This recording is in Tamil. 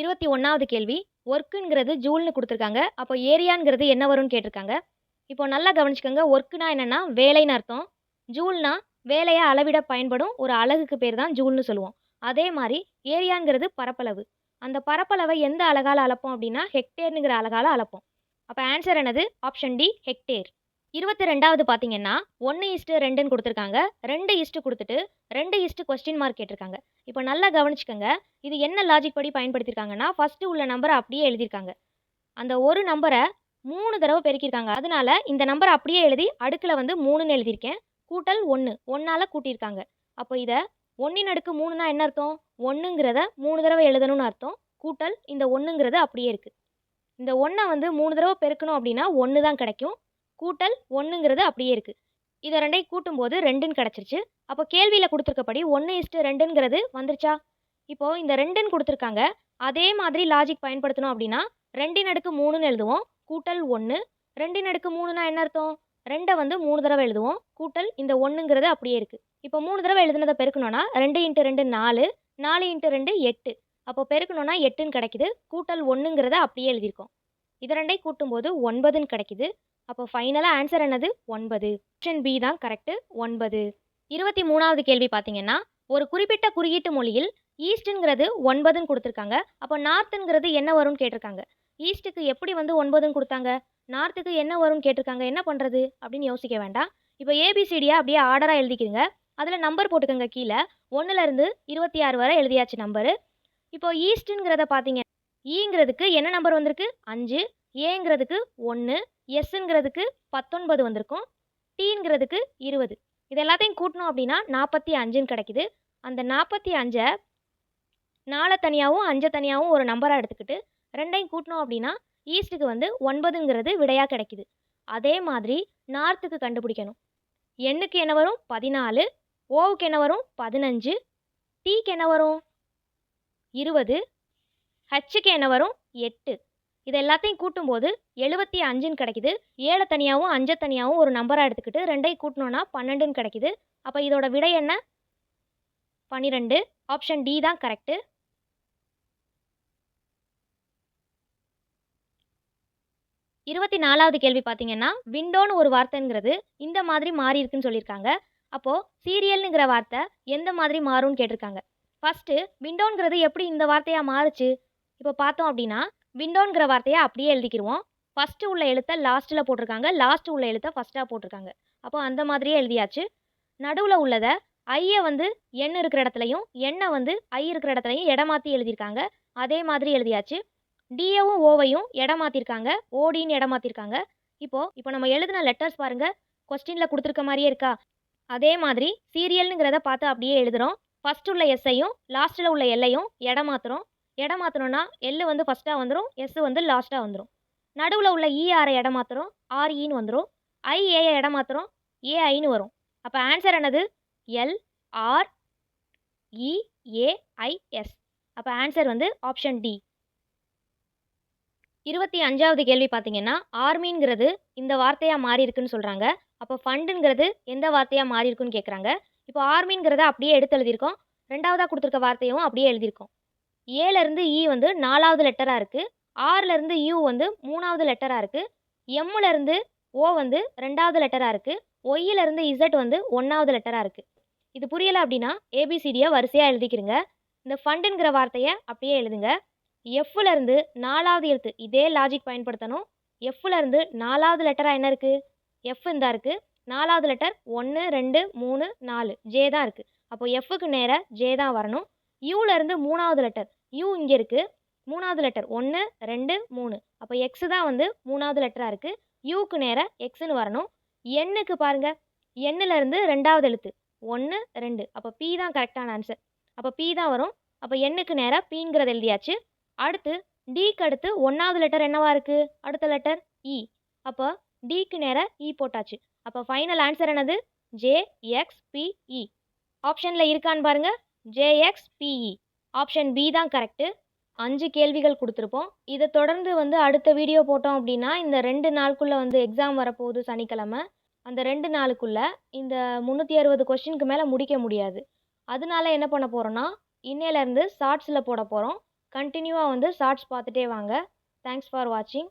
இருபத்தி ஒன்றாவது கேள்வி ஒர்க்குங்கிறது ஜூல்னு கொடுத்துருக்காங்க. அப்போ ஏரியாங்கிறது என்ன வரும்னு கேட்டிருக்காங்க. இப்போ நல்லா கவனிச்சுக்கோங்க ஒர்க்குனா என்னென்னா வேலைன்னு அர்த்தம். ஜூல்னா வேலையை அளவிட பயன்படும் ஒரு அலகுக்கு பேர் தான் ஜூல்னு சொல்லுவோம். அதே மாதிரி ஏரியாங்கிறது பரப்பளவு. அந்த பரப்பளவை எந்த அழகால் அளப்போம் அப்படின்னா ஹெக்டேருங்கிற அழகால் அளப்போம். அப்போ ஆன்சர் என்னது? ஆப்ஷன் டி ஹெக்டேர் இருபத்தி ரெண்டாவது பார்த்தீங்கன்னா ஒன்று இஸ்ட்டு ரெண்டுன்னு கொடுத்துருக்காங்க. ரெண்டு இஸ்ட்டு கொடுத்துட்டு ரெண்டு இஸ்ட்டு கொஸ்டின் மார்க் கேட்டிருக்காங்க. இப்போ நல்லா கவனிச்சுக்கோங்க. இது என்ன லாஜிக் படி பயன்படுத்தியிருக்காங்கன்னா ஃபஸ்ட்டு உள்ள நம்பரை அப்படியே எழுதியிருக்காங்க. அந்த ஒரு நம்பரை மூணு தடவை பெருக்கியிருக்காங்க. அதனால இந்த நம்பரை அப்படியே எழுதி அடுக்கில் வந்து மூணுன்னு எழுதியிருக்கேன். கூட்டல் ஒன்று ஒன்றால் கூட்டியிருக்காங்க. அப்போ இதை ஒன்றின் அடுக்கு மூணுனா என்ன அர்த்தம்? ஒன்றுங்கிறத மூணு தடவை எழுதணும்னு அர்த்தம். கூட்டல் இந்த ஒன்றுங்கிறது அப்படியே இருக்குது இந்த ஒன்றை வந்து மூணு தடவை பெருக்கணும் அப்படின்னா ஒன்று தான் கிடைக்கும். கூட்டல் ஒன்றுங்கிறது அப்படியே இருக்குது இதை ரெண்டையும் கூட்டும்போது ரெண்டுன்னு கிடச்சிருச்சு. அப்போ கேள்வியில் கொடுத்துருக்கபடி ஒன்று இஸ்ட்டு ரெண்டுங்கிறது வந்துருச்சா? இப்போது இந்த ரெண்டுன்னு கொடுத்துருக்காங்க. அதே மாதிரி லாஜிக் பயன்படுத்தணும் அப்படின்னா ரெண்டின் அடுக்கு மூணுன்னு எழுதுவோம். கூட்டல் ஒன்று ரெண்டின் அடுக்கு மூணுனா என்ன அர்த்தம்? ரெண்டை வந்து மூணு தடவை எழுதுவோம். கூட்டல் இந்த ஒன்றுங்கிறது அப்படியே இருக்குது இப்போ மூணு தடவை எழுதுனதை பெருக்கணும்னா ரெண்டு இன்ட்டு ரெண்டு நாலு நாலு இன்ட்டு ரெண்டு எட்டு. அப்போ பெருக்கணும்னா எட்டுன்னு கிடைக்குது. கூட்டல் ஒன்றுங்கிறத அப்படியே எழுதியிருக்கோம். இது ரெண்டையும் கூட்டும்போது ஒன்பதுன்னு கிடைக்குது. அப்போ ஃபைனலாக ஆன்சர் என்னது? ஒன்பது. ஆப்ஷன் பி தான் கரெக்டு ஒன்பது. இருபத்தி மூணாவது கேள்வி பார்த்தீங்கன்னா ஒரு குறிப்பிட்ட குறியீட்டு மொழியில் ஈஸ்ட்டுங்கிறது ஒன்பதுன்னு கொடுத்துருக்காங்க. அப்போ நார்த்துங்கிறது என்ன வரும்னு கேட்டிருக்காங்க. ஈஸ்ட்டுக்கு எப்படி வந்து ஒன்பதுன்னு கொடுத்தாங்க? நார்த்துக்கு என்ன வரும்னு கேட்டிருக்காங்க? என்ன பண்ணுறது அப்படின்னு யோசிக்க வேண்டாம். இப்போ ஏபிசிடியாக அப்படியே ஆர்டராக எழுதிக்கிறீங்க அதில் நம்பர் போட்டுக்கோங்க கீழே. ஒன்றுலேருந்து இருபத்தி ஆறு வரை எழுதியாச்சு நம்பரு இப்போ ஈஸ்ட்டுங்கிறத பார்த்தீங்க. E ஈங்கிறதுக்கு என்ன நம்பர் வந்திருக்கு? அஞ்சு. ஏங்கிறதுக்கு ஒன்று எஸ்ஸுங்கிறதுக்கு பத்தொன்பது வந்திருக்கும். டீங்கிறதுக்கு இருபது. இது எல்லாத்தையும் கூட்டினோம் அப்படின்னா நாற்பத்தி அஞ்சுன்னு கிடைக்குது. அந்த நாற்பத்தி அஞ்சை நாலை தனியாகவும் அஞ்சை தனியாகவும் ஒரு நம்பராக எடுத்துக்கிட்டு ரெண்டையும் கூட்டினோம் அப்படின்னா ஈஸ்ட்டுக்கு வந்து ஒன்பதுங்கிறது விடையாக கிடைக்குது. அதே மாதிரி நார்த்துக்கு கண்டுபிடிக்கணும். எண்ணுக்கு என்ன வரும்? பதினாலு. ஓவுக்கு என்ன வரும்? பதினஞ்சு. டீக்கு என்ன வரும்? இருபது. ஹச்சுக்கு என்ன வரும்? எட்டு. இது எல்லாத்தையும் கூட்டும்போது எழுபத்தி அஞ்சுன்னு கிடைக்குது. ஏழை தனியாகவும் அஞ்சை தனியாகவும் ஒரு நம்பராக எடுத்துக்கிட்டு ரெண்டையும் கூட்டணும்னா பன்னெண்டுன்னு கிடைக்குது. அப்போ இதோட விடை என்ன? பன்னிரெண்டு. ஆப்ஷன் டி தான் கரெக்டு இருபத்தி நாலாவது கேள்வி பார்த்தீங்கன்னா விண்டோன்னு ஒரு வார்த்தைங்கிறது இந்த மாதிரி மாறி இருக்குன்னு சொல்லியிருக்காங்க. அப்போது சீரியல்னுங்கிற வார்த்தை எந்த மாதிரி மாறும்னு கேட்டிருக்காங்க. ஃபஸ்ட்டு விண்டோங்கிறது எப்படி இந்த வார்த்தையாக மாறுச்சு? இப்போ பார்த்தோம் அப்படின்னா விண்டோங்கிற வார்த்தையை அப்படியே எழுதிக்கிருவோம். ஃபஸ்ட்டு உள்ள எழுத்தை லாஸ்ட்டில் போட்டிருக்காங்க. லாஸ்ட்டு உள்ள எழுத்தை ஃபஸ்ட்டாக போட்டிருக்காங்க. அப்போ அந்த மாதிரியே எழுதியாச்சு. நடுவில் உள்ளதை ஐயை வந்து எண் இருக்கிற இடத்துலையும் எண்ணை வந்து ஐ இருக்கிற இடத்துலையும் இடமாற்றி எழுதியிருக்காங்க. அதே மாதிரி எழுதியாச்சு. டிஏவும் ஓவையும் இடம் ஓடின்னு இடமாற்றிருக்காங்க மாற்றிருக்காங்க இப்போது இப்போ நம்ம எழுதின லெட்டர்ஸ் பாருங்கள் கொஸ்டினில் கொடுத்துருக்க மாதிரியே இருக்கா? அதே மாதிரி சீரியல்னுங்கிறத பார்த்து அப்படியே எழுதுகிறோம் ஃபஸ்ட் உள்ள எஸ்ஸையும் லாஸ்ட்டில் உள்ள எல்லையும் இடமாத்துறோம் மாற்றுறோம் இடம் மாற்றணும்னா எல் வந்து ஃபஸ்ட்டாக வந்துடும் எஸ் வந்து லாஸ்ட்டாக வந்துடும் நடுவில் உள்ள e இஆரை இடம் மாற்றுறோம் ஆர்இன்னு வந்துடும் ஐஏஐ இடம் மாற்றுறோம் ஏஐன்னு வரும். அப்போ ஆன்சர் என்னது? எல் ஆர் இஏஐஎஸ் அப்போ ஆன்சர் வந்து ஆப்ஷன் டி இருபத்தி அஞ்சாவது கேள்வி பார்த்தீங்கன்னா ஆர்மிங்கிறது இந்த வார்த்தையாக மாறி இருக்குன்னு சொல்கிறாங்க அப்போ ஃபண்டுங்கிறது எந்த வார்த்தையாக மாறி இருக்குன்னு கேட்குறாங்க இப்போ ஆர்மிங்கிறத அப்படியே எடுத்து எழுதியிருக்கோம். ரெண்டாவதாக கொடுத்துருக்க வார்த்தையும் அப்படியே எழுதியிருக்கோம். ஏலேருந்து இ e வந்து நாலாவது லெட்டராக இருக்குது ஆறுலேருந்து யூ வந்து மூணாவது லெட்டராக இருக்குது எம்முலேருந்து ஓ வந்து ரெண்டாவது லெட்டராக இருக்குது ஒய்யிலேருந்து இசட் வந்து ஒன்றாவது லெட்டராக இருக்குது இது புரியலை அப்படின்னா ஏபிசிடியை வரிசையாக எழுதிக்கிறங்க இந்த ஃபண்டுங்கிற வார்த்தையை அப்படியே எழுதுங்க. எஃப்லேருந்து நாலாவது எழுத்து இதே லாஜிக் பயன்படுத்தணும். எஃப்லேருந்து நாலாவது லெட்டராக என்ன இருக்குது எஃப் இந்த இருக்குது நாலாவது லெட்டர் ஒன்று ரெண்டு மூணு நாலு ஜே தான் இருக்குது அப்போ எஃப்க்கு நேராக ஜே தான் வரணும். யூலேருந்து மூணாவது லெட்டர் யூ இங்கே இருக்குது மூணாவது லெட்டர் ஒன்று ரெண்டு மூணு. அப்போ எக்ஸு தான் வந்து மூணாவது லெட்டராக இருக்குது யூக்கு நேராக எக்ஸுன்னு வரணும். எண்ணுக்கு பாருங்கள் எண்ணுலேருந்து ரெண்டாவது எழுத்து. ஒன்று ரெண்டு. அப்போ பி தான் கரெக்டான ஆன்சர் அப்போ பி தான் வரும். அப்போ எண்ணுக்கு நேராக பீங்கிறது எழுதியாச்சு. அடுத்து டிக்கு அடுத்து ஒன்றாவது லெட்டர் என்னவா இருக்குது அடுத்த லெட்டர் இ e. அப்போ டிக்கு நேராக இ e போட்டாச்சு. அப்போ ஃபைனல் ஆன்சர் என்னது? ஜேஎக்ஸ்பிஇ ஆப்ஷனில் இருக்கான்னு பாருங்கள் ஜேஎக்ஸ்பிஇ ஆப்ஷன் பி தான் கரெக்டு அஞ்சு கேள்விகள் கொடுத்துருப்போம். இதை தொடர்ந்து வந்து அடுத்த வீடியோ போட்டோம் அப்படின்னா இந்த ரெண்டு நாளுக்குள்ளே வந்து எக்ஸாம் வரப்போகுது சனிக்கிழமை. அந்த ரெண்டு நாளுக்குள்ளே இந்த முந்நூற்றி அறுபது கொஷினுக்கு மேலே முடிக்க முடியாது. அதனால என்ன பண்ண போகிறோன்னா இன்னையிலேருந்து ஷார்ட்ஸில் போட போகிறோம் கண்டினியூவாக வந்து ஷார்ட்ஸ் பார்த்துட்டே வாங்க. தேங்க்ஸ் ஃபார் வாட்சிங்